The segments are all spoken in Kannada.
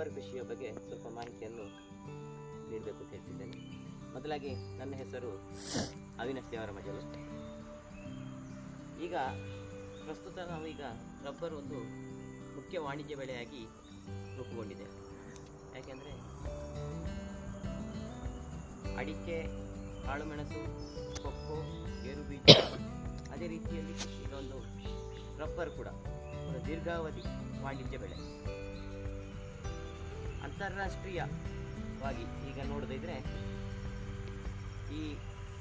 ರಬ್ಬರ್ ಕೃಷಿಯ ಬಗ್ಗೆ ಸ್ವಲ್ಪ ಮಾಹಿತಿಯನ್ನು ನೀಡಬೇಕು ಅಂತ ಹೇಳ್ತಿದ್ದೇನೆ. ಮೊದಲಾಗಿ ನನ್ನ ಹೆಸರು ಅವಿನಾಶ್ ದೇವರಮಜಲು ಈಗ ಪ್ರಸ್ತುತ ನಾವು ಈಗ ರಬ್ಬರ್ ಒಂದು ಮುಖ್ಯ ವಾಣಿಜ್ಯ ಬೆಳೆಯಾಗಿ ರೂಪುಗೊಂಡಿದೆ. ಯಾಕೆಂದರೆ ಅಡಿಕೆ, ಕಾಳುಮೆಣಸು, ಕೊಕ್ಕು ಗೇರು ಬೀಜ ಅದೇ ರೀತಿಯಲ್ಲಿ ಇದೊಂದು ರಬ್ಬರ್ ಕೂಡ. ಒಂದು ದೀರ್ಘಾವಧಿ ವಾಣಿಜ್ಯ ಬೆಳೆ. ಅಂತಾರಾಷ್ಟ್ರೀಯವಾಗಿ ಈಗ ನೋಡೋದಿದ್ರೆ ಈ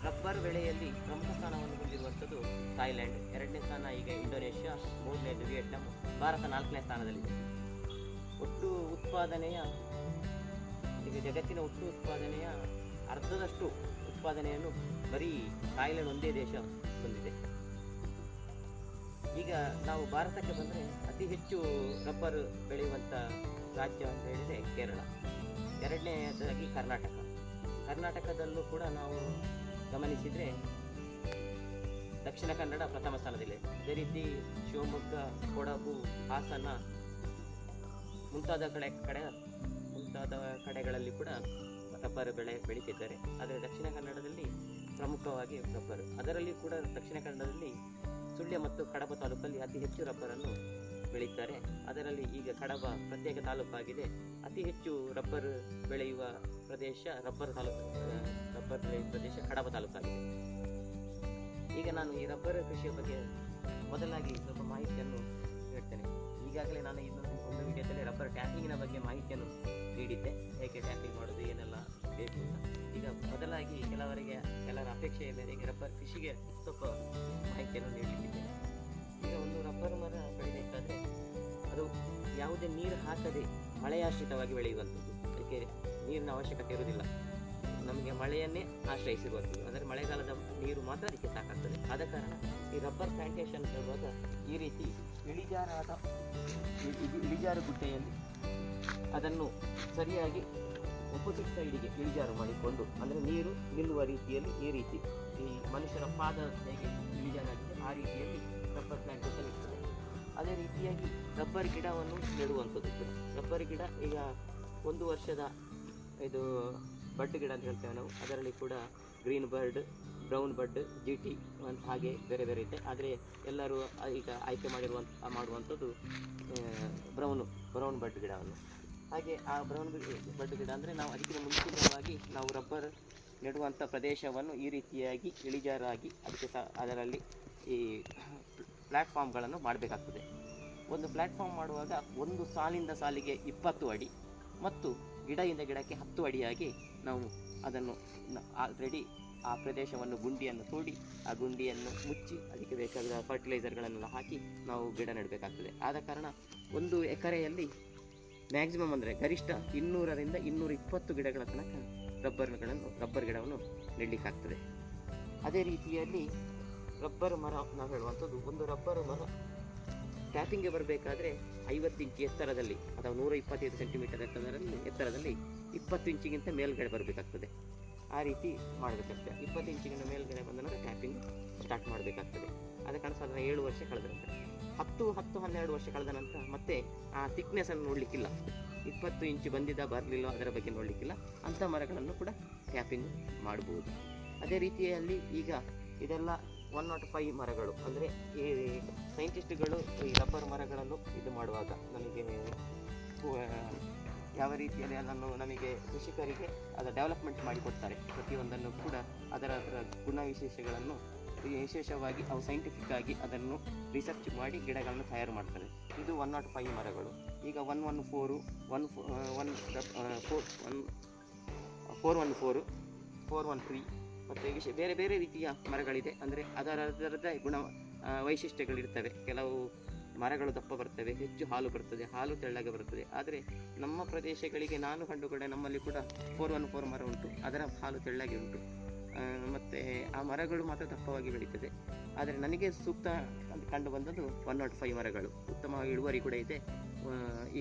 ರಬ್ಬರ್ ಬೆಳೆಯಲ್ಲಿ ಪ್ರಮುಖ ಸ್ಥಾನವನ್ನು ಹೊಂದಿರುವಂಥದ್ದು ಥಾಯ್ಲೆಂಡ್. ಎರಡನೇ ಸ್ಥಾನ ಈಗ ಇಂಡೋನೇಷ್ಯಾ ಮೂರನೇದು ವಿಯೆಟ್ನಾಂ, ಭಾರತ ನಾಲ್ಕನೇ ಸ್ಥಾನದಲ್ಲಿದೆ. ಒಟ್ಟು ಉತ್ಪಾದನೆಯ, ಈಗ ಜಗತ್ತಿನ ಒಟ್ಟು ಉತ್ಪಾದನೆಯ ಅರ್ಧದಷ್ಟು ಉತ್ಪಾದನೆಯನ್ನು ಬರೀ ಥಾಯ್ಲೆಂಡ್ ಒಂದೇ ದೇಶ ಹೊಂದಿದೆ. ಈಗ ನಾವು ಭಾರತಕ್ಕೆ ಬಂದರೆ ಅತಿ ಹೆಚ್ಚು ರಬ್ಬರ್ ಬೆಳೆಯುವಂಥ ರಾಜ್ಯ ಅಂತ ಹೇಳಿದರೆ ಕೇರಳ. ಎರಡನೇದಾಗಿ ಕರ್ನಾಟಕ. ಕರ್ನಾಟಕದಲ್ಲೂ ಕೂಡ ನಾವು ಗಮನಿಸಿದರೆ ದಕ್ಷಿಣ ಕನ್ನಡ ಪ್ರಥಮ ಸ್ಥಾನದಲ್ಲಿದೆ. ಅದೇ ರೀತಿ ಶಿವಮೊಗ್ಗ, ಕೊಡಗು, ಹಾಸನ ಮುಂತಾದ ಕಡೆ ಕಡೆ ಮುಂತಾದ ಕಡೆಗಳಲ್ಲಿ ಕೂಡ ರಬ್ಬರ್ ಬೆಳೆ ಬೆಳೀತಿದ್ದಾರೆ. ಆದರೆ ದಕ್ಷಿಣ ಕನ್ನಡದಲ್ಲಿ ಪ್ರಮುಖವಾಗಿ ರಬ್ಬರ್. ಅದರಲ್ಲಿ ಕೂಡ ದಕ್ಷಿಣ ಕನ್ನಡದಲ್ಲಿ ಸುಳ್ಯ ಮತ್ತು ಕಡಬ ತಾಲೂಕಲ್ಲಿ ಅತಿ ಹೆಚ್ಚು ರಬ್ಬರನ್ನು ಬೆಳೀತಾರೆ. ಅದರಲ್ಲಿ ಈಗ ಕಡಬ ಪ್ರತ್ಯೇಕ ತಾಲೂಕಾಗಿದೆ. ಅತಿ ಹೆಚ್ಚು ರಬ್ಬರ್ ಬೆಳೆಯುವ ಪ್ರದೇಶ ರಬ್ಬರ್ ತಾಲೂಕು, ರಬ್ಬರ್ ಬೆಳೆಯುವ ಪ್ರದೇಶ ಕಡಬ ತಾಲೂಕಾಗಿದೆ. ಈಗ ನಾನು ಈ ರಬ್ಬರ್ ಕೃಷಿಯ ಬಗ್ಗೆ ಮೊದಲಾಗಿ ಸ್ವಲ್ಪ ಮಾಹಿತಿಯನ್ನು ಹೇಳ್ತೇನೆ. ಈಗಾಗಲೇ ನಾನು ಇನ್ನೊಂದು ಒಂದು ವಿಡಿಯೋದಲ್ಲಿ ರಬ್ಬರ್ ಟ್ಯಾಪಿಂಗಿನ ಬಗ್ಗೆ ಮಾಹಿತಿಯನ್ನು ನೀಡಿದ್ದೆ. ಹೇಗೆ ಟ್ಯಾಪಿಂಗ್ ಮಾಡೋದು ಏನೆಲ್ಲ ಬೇಕು? ಅಪೇಕ್ಷೆಯ ಮೇರೆಗೆ ರಬ್ಬರ್ ಕೃಷಿಗೆ ಸ್ವಲ್ಪ ಮಾಹಿತಿಯನ್ನು ನೀಡಲಿಕ್ಕಿದ್ದೇನೆ. ಈಗ ಒಂದು ರಬ್ಬರ್ ಮರ ಬೆಳಿಬೇಕಾದ್ರೆ ಅದು ಯಾವುದೇ ನೀರು ಹಾಕದೆ ಮಳೆಯಾಶ್ರಿತವಾಗಿ ಬೆಳೆಯುವಂಥದ್ದು. ಅದಕ್ಕೆ ನೀರಿನ ಅವಶ್ಯಕತೆ ಇರುವುದಿಲ್ಲ. ನಮಗೆ ಮಳೆಯನ್ನೇ ಆಶ್ರಯಿಸಿರುವಂಥದ್ದು. ಅಂದರೆ ಮಳೆಗಾಲದ ನೀರು ಮಾತ್ರ ಅದಕ್ಕೆ ಸಾಕಾಗ್ತದೆ. ಆದ ಕಾರಣ ಈ ರಬ್ಬರ್ ಪ್ಲಾಂಟೇಶನ್ ಹೇಳುವಾಗ ಈ ರೀತಿ ಇಳಿಜಾರಾದ ಇಳಿಜಾರು ಗುಡ್ಡೆಯಲ್ಲಿ ಅದನ್ನು ಸರಿಯಾಗಿ ಒಪೋಸಿಟ್ ಸೈಡಿಗೆ ಇಳಿಜಾರು ಮಾಡಿಕೊಂಡು, ಅಂದರೆ ನೀರು ನಿಲ್ಲುವ ರೀತಿಯಲ್ಲಿ ಈ ರೀತಿ, ಈ ಮನುಷ್ಯರ ಪಾದ ಹೇಗೆ ಇಳಿಜಾರಾಗಿದೆ. ಆ ರೀತಿಯಲ್ಲಿ ರಬ್ಬರ್ ಪ್ಲಾಂಟೇಶನ್ ಇರ್ತದೆ ಅದೇ ರೀತಿಯಾಗಿ ರಬ್ಬರ್ ಗಿಡವನ್ನು ನೆಡುವಂಥದ್ದು ಕೂಡ. ರಬ್ಬರ್ ಗಿಡ ಈಗ ಒಂದು ವರ್ಷದ ಇದು ಬಡ್ ಗಿಡ ಅಂತ ಹೇಳ್ತೇವೆ ನಾವು. ಅದರಲ್ಲಿ ಕೂಡ green bird, brown bud G T ಹಾಗೆ ಬೇರೆ ಬೇರೆ ಇದೆ. ಆದರೆ ಎಲ್ಲರೂ ಈಗ ಆಯ್ಕೆ ಮಾಡಿರುವಂಥ, ಮಾಡುವಂಥದ್ದು ಬ್ರೌನು, ಬ್ರೌನ್ ಬಡ್ ಗಿಡವನ್ನು. ಹಾಗೆ ಆ ಬ್ರೌನ್ ಬಡ್ ಗಿಡ ಅಂದರೆ ನಾವು ಅದಕ್ಕಿಂತ ಮುಂಚಿತವಾಗಿ ನಾವು ರಬ್ಬರ್ ನೆಡುವಂಥ ಪ್ರದೇಶವನ್ನು ಈ ರೀತಿಯಾಗಿ ಇಳಿಜಾರಾಗಿ ಅದಕ್ಕೆ ಅದರಲ್ಲಿ ಈ ಪ್ಲ್ಯಾಟ್ಫಾರ್ಮ್ಗಳನ್ನು ಮಾಡಬೇಕಾಗ್ತದೆ. ಒಂದು ಪ್ಲ್ಯಾಟ್ಫಾರ್ಮ್ ಮಾಡುವಾಗ ಒಂದು ಸಾಲಿಂದ ಸಾಲಿಗೆ ಇಪ್ಪತ್ತು ಅಡಿ ಮತ್ತು ಗಿಡದಿಂದ ಗಿಡಕ್ಕೆ ಹತ್ತು ಅಡಿಯಾಗಿ ನಾವು ಅದನ್ನು ಆಲ್ರೆಡಿ ಆ ಪ್ರದೇಶವನ್ನು ಗುಂಡಿಯನ್ನು ತೋಡಿ ಆ ಗುಂಡಿಯನ್ನು ಮುಚ್ಚಿ ಅದಕ್ಕೆ ಬೇಕಾದ ಫರ್ಟಿಲೈಸರ್ಗಳನ್ನೆಲ್ಲ ಹಾಕಿ ನಾವು ಗಿಡ ನೆಡಬೇಕಾಗ್ತದೆ. ಆದ ಕಾರಣ ಒಂದು ಎಕರೆಯಲ್ಲಿ ಮ್ಯಾಕ್ಸಿಮಮ್ ಅಂದರೆ ಗರಿಷ್ಠ ಇನ್ನೂರರಿಂದ ಇನ್ನೂರ ಇಪ್ಪತ್ತು ಗಿಡಗಳ ತನಕ ರಬ್ಬರ್ಗಳನ್ನು ರಬ್ಬರ್ ಗಿಡವನ್ನು ನೆಡಲಿಕ್ಕಾಗ್ತದೆ ಅದೇ ರೀತಿಯಲ್ಲಿ ರಬ್ಬರ್ ಮರ ನಾವು ಹೇಳುವಂಥದ್ದು, ಒಂದು ರಬ್ಬರ್ ಮರ ಟ್ಯಾಪಿಂಗ್ಗೆ ಬರಬೇಕಾದ್ರೆ ಐವತ್ತು ಇಂಚು ಎತ್ತರದಲ್ಲಿ, ಅಥವಾ ನೂರ ಇಪ್ಪತ್ತೈದು ಸೆಂಟಿಮೀಟರ್ ಎತ್ತರದಲ್ಲಿ ಎತ್ತರದಲ್ಲಿ ಇಪ್ಪತ್ತು ಇಂಚಿಗಿಂತ ಮೇಲ್ಗಡೆ ಬರಬೇಕಾಗ್ತದೆ. ಆ ರೀತಿ ಮಾಡಬೇಕಾಗ್ತದೆ. ಇಪ್ಪತ್ತು ಇಂಚಿಗಿಂತ ಮೇಲ್ಗಡೆ ಬಂದ ನಂತರ ಟ್ಯಾಪಿಂಗ್ ಸ್ಟಾರ್ಟ್ ಮಾಡಬೇಕಾಗ್ತದೆ. ಅದಕ್ಕೆ ಸಾಧಾರಣ ಏಳು ವರ್ಷ ಕಳೆದ ನಂತರ ಹತ್ತು ಹತ್ತು, ಹನ್ನೆರಡು ವರ್ಷ ಕಳೆದ ನಂತರ ಮತ್ತೆ ಆ ಥಿಕ್ನೆಸ್ಸನ್ನು ನೋಡಲಿಕ್ಕಿಲ್ಲ. ಇಪ್ಪತ್ತು ಇಂಚು ಬಂದಿದ್ದ ಬರಲಿಲ್ಲ ಅದರ ಬಗ್ಗೆ ನೋಡಲಿಕ್ಕಿಲ್ಲ. ಅಂಥ ಮರಗಳನ್ನು ಕೂಡ ಕ್ಯಾಪಿಂಗ್ ಮಾಡಬಹುದು ಅದೇ ರೀತಿಯಲ್ಲಿ ಈಗ ಇದೆಲ್ಲ ಒನ್ ನಾಟ್ ಫೈವ್ ಮರಗಳು. ಅಂದರೆ ಈ ಸೈಂಟಿಸ್ಟ್ಗಳು ಈ ರಬ್ಬರ್ ಮರಗಳನ್ನು ಇದು ಮಾಡುವಾಗ ನಮಗೆ ಯಾವ ರೀತಿಯಲ್ಲಿ ಅದನ್ನು ನಮಗೆ ಕೃಷಿಕರಿಗೆ ಅದರ ಡೆವಲಪ್ಮೆಂಟ್ ಮಾಡಿಕೊಡ್ತಾರೆ. ಪ್ರತಿಯೊಂದನ್ನು ಕೂಡ ಅದರ ಗುಣವಿಶೇಷಗಳನ್ನು ಈ ವಿಶೇಷವಾಗಿ ಅವು ಸೈಂಟಿಫಿಕ್ ಆಗಿ ಅದನ್ನು ರಿಸರ್ಚ್ ಮಾಡಿ ಗಿಡಗಳನ್ನು ತಯಾರು ಮಾಡ್ತಾರೆ. ಇದು ಒನ್ ನಾಟ್ ಫೈವ್ ಮರಗಳು. ಈಗ one one four one one four one four one four four one three ಮತ್ತು ವಿಶೇಷ ಬೇರೆ ಬೇರೆ ರೀತಿಯ ಮರಗಳಿದೆ. ಅಂದರೆ ಅದರ ಅದರದ್ದೇ ಗುಣ ವೈಶಿಷ್ಟ್ಯಗಳಿರ್ತವೆ. ಕೆಲವು ಮರಗಳು ದಪ್ಪ ಬರ್ತವೆ, ಹೆಚ್ಚು ಹಾಲು ಬರ್ತದೆ, ಹಾಲು ತೆಳ್ಳಗೆ ಬರ್ತದೆ. ಆದರೆ ನಮ್ಮ ಪ್ರದೇಶಗಳಿಗೆ ನಾನು ಕಂಡುಕೊಂಡೆ ನಮ್ಮಲ್ಲಿ ಕೂಡ ಫೋರ್ ಒನ್ ಫೋರ್ ಮರ ಉಂಟು. ಅದರ ಹಾಲು ತೆಳ್ಳಗೆ ಉಂಟು. ಮತ್ತು ಆ ಮರಗಳು ಮಾತ್ರ ದಪ್ಪವಾಗಿ ಬೆಳೀತದೆ. ಆದರೆ ನನಗೆ ಸೂಕ್ತ ಕಂಡು ಬಂದದ್ದು ಒನ್ ನಾಟ್ ಫೈವ್ ಮರಗಳು. ಉತ್ತಮ ಇಳುವರಿ ಕೂಡ ಇದೆ.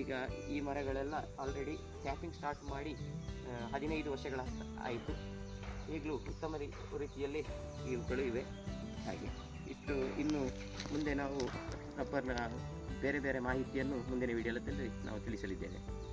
ಈಗ ಈ ಮರಗಳೆಲ್ಲ ಆಲ್ರೆಡಿ ಟ್ಯಾಪಿಂಗ್ ಸ್ಟಾರ್ಟ್ ಮಾಡಿ ಹದಿನೈದು ವರ್ಷಗಳ ಆಯಿತು. ಈಗಲೂ ಉತ್ತಮ ರೀತಿಯಲ್ಲಿ ಇವುಗಳು ಇವೆ. ಹಾಗೆ ಇಷ್ಟು ಇನ್ನು ಮುಂದೆ ನಾವು ರಬ್ಬರ್ನ ಬೇರೆ ಬೇರೆ ಮಾಹಿತಿಯನ್ನು ಮುಂದಿನ ವಿಡಿಯೋದಲ್ಲಿ ನಾವು ತಿಳಿಸಲಿದ್ದೇವೆ.